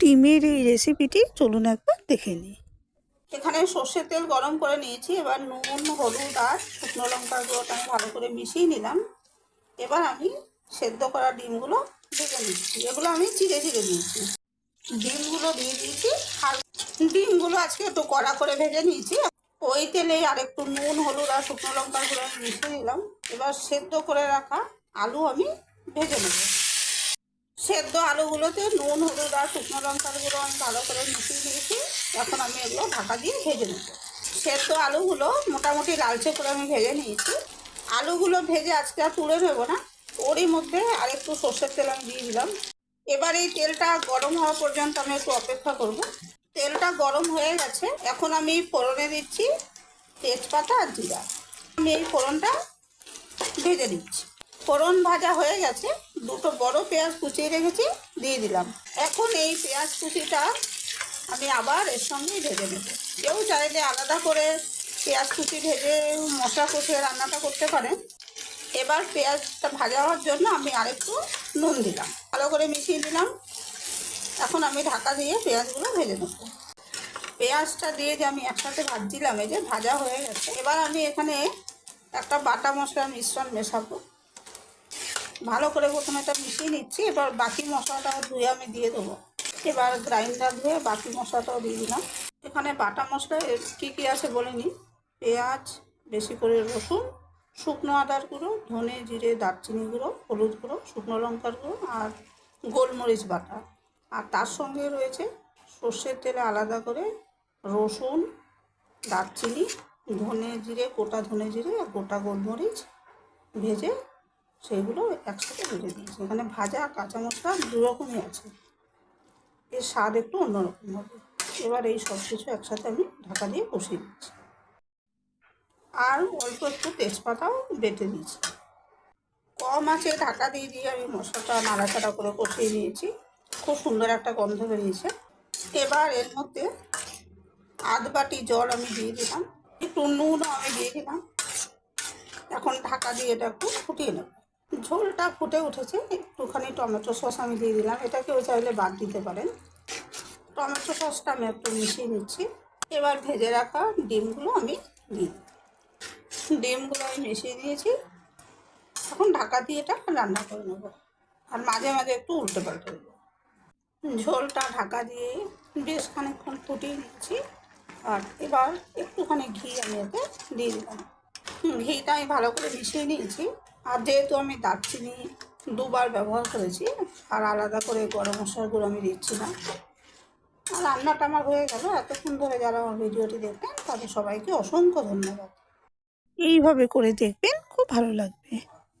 ডিমের এই রেসিপিটি চলুন একবার দেখে নিই। এখানে সর্ষের তেল গরম করে নিয়েছি। এবার নুন, হলুদ আর শুকনো লঙ্কার গুঁড়োটা আমি ভালো করে মিশিয়ে নিলাম। এবার আমি সেদ্ধ করা ডিমগুলো ভেজে নিচ্ছি। এগুলো আমি চিড়ে চিড়ে দিয়েছি ডিমগুলো দিয়ে দিয়েছি। আর ডিমগুলো আজকে একটু কড়া করে ভেজে নিয়েছি। ওই তেলে আর একটু নুন, হলুদ আর শুকনো লঙ্কার গুঁড়ো মিশিয়ে নিলাম। এবার সেদ্ধ করে রাখা আলু আমি ভেজে নেব। সেদ্ধ আলুগুলোতে নুন, হলুদ আর শুকনো লঙ্কার গুঁড়ো আমি ভালো করে মিশিয়ে দিয়েছি এখন আমি এগুলো ঢাকা দিয়ে ভেজে নেব। সেদ্ধ আলুগুলো মোটামুটি লালচে করে আমি ভেজে নিয়েছি। আলুগুলো ভেজে আজকে আর তুলে নেব না। ওরই মধ্যে আর একটু সর্ষের তেল আমি দিয়ে দিলাম। এবার এই তেলটা গরম হওয়া পর্যন্ত আমি একটু অপেক্ষা করব। তেলটা গরম হয়ে গেছে। এখন আমি ফোড়নে দিচ্ছি তেজপাতা আর জিরা। আমি এই ফোড়নটা ভেজে দিচ্ছি ফোড়ন ভাজা হয়ে গেছে, দুটো বড় পেঁয়াজ কুচিয়ে রেখেছি, দিয়ে দিলাম। এখন এই পেঁয়াজ কুচিটা আমি আবার এর সঙ্গে ভেজে নেব। কেউ চাইলে আলাদা করে পেঁয়াজ কুচি ভেজে মশলা কষিয়ে রান্নাটা করতে পারেন। এবার পেঁয়াজটা ভাজা হওয়ার জন্য আমি আরেকটু নুন দিলাম। ভালো করে মিশিয়ে দিলাম এখন আমি ঢাকা দিয়ে পেঁয়াজগুলো ভেজে নেব। পেঁয়াজটা দিয়ে যে আমি একসাথে ভাজছিলাম, এই যে ভাজা হয়ে গেছে। এবার আমি এখানে একটা বাটা মশলার মিশ্রণ মেশাবো। ভালো করে প্রথমে এটা মিশিয়ে নিচ্ছি, এবার বাকি মশলাটা ধুয়ে আমি দিয়ে দেবো। এবার গ্রাইন্ডার ধুয়ে বাকি মশলাটাও দিয়ে দিলাম। এখানে বাটা মশলা কী কী আছে বলে নিই পেঁয়াজ, বেশি করে রসুন, শুকনো আদার গুঁড়ো, ধনে জিরে, দারচিনি গুঁড়ো, হলুদ গুঁড়ো, শুকনো লঙ্কার গুঁড়ো আর গোলমরিচ বাটা। আর তার সঙ্গে রয়েছে সর্ষের তেলে আলাদা করে রসুন, দারচিনি, ধনে জিরে, গোটা ধনে জিরে আর গোটা গোলমরিচ ভেজে সেইগুলো একসাথে ভেজে দিয়েছি। এখানে ভাজা কাঁচা মশলা দু রকমই আছে। এর স্বাদ একটু অন্যরকম হবে। এবার এই সব কিছু একসাথে আমি ঢাকা দিয়ে কষিয়ে দিচ্ছি আর অল্প একটু তেজপাতাও বেটে দিয়েছি। কম আছে ঢাকা দিয়ে দিয়ে আমি মশলাটা নাড়াচাড়া করে কষিয়ে নিয়েছি। খুব সুন্দর একটা গন্ধ বেরিয়েছে। এবার এর মধ্যে আধ বাটি জল আমি দিয়ে দিলাম। একটু নুনও আমি দিয়ে দিলাম। এখন ঢাকা দিয়ে এটা একটু ফুটিয়ে নেব। ঝোলটা ফুটে উঠেছে, একটুখানি টমেটো সস আমি দিয়ে দিলাম। এটা কেউ চাইলে বাদ দিতে পারেন। টমেটো সসটা আমি একটু মিশিয়ে নিচ্ছি। এবার ভেজে রাখা ডিমগুলো আমি দিই। ডিমগুলো আমি মিশিয়ে দিয়েছি। এখন ঢাকা দিয়ে এটা রান্না করে নেব। আর মাঝে মাঝে একটু উল্টে পাল্টে দেবো। ঝোলটা ঢাকা দিয়ে বেশ খানিকক্ষণ ফুটিয়ে নিচ্ছি। আর এবার একটুখানি ঘি আমি এতে দিয়ে দিলাম। ঘিটা আমি ভালো করে মিশিয়ে নিয়েছি। আর যেহেতু আমি দারচিনি দুবার ব্যবহার করেছি, আর আলাদা করে গরম মশলাগুলো আমি দিচ্ছি না। আর রান্নাটা আমার হয়ে গেল। এতক্ষণ ধরে যারা আমার ভিডিওটি দেখবেন তাদের সবাইকে অসংখ্য ধন্যবাদ। এইভাবে করে দেখবেন, খুব ভালো লাগবে।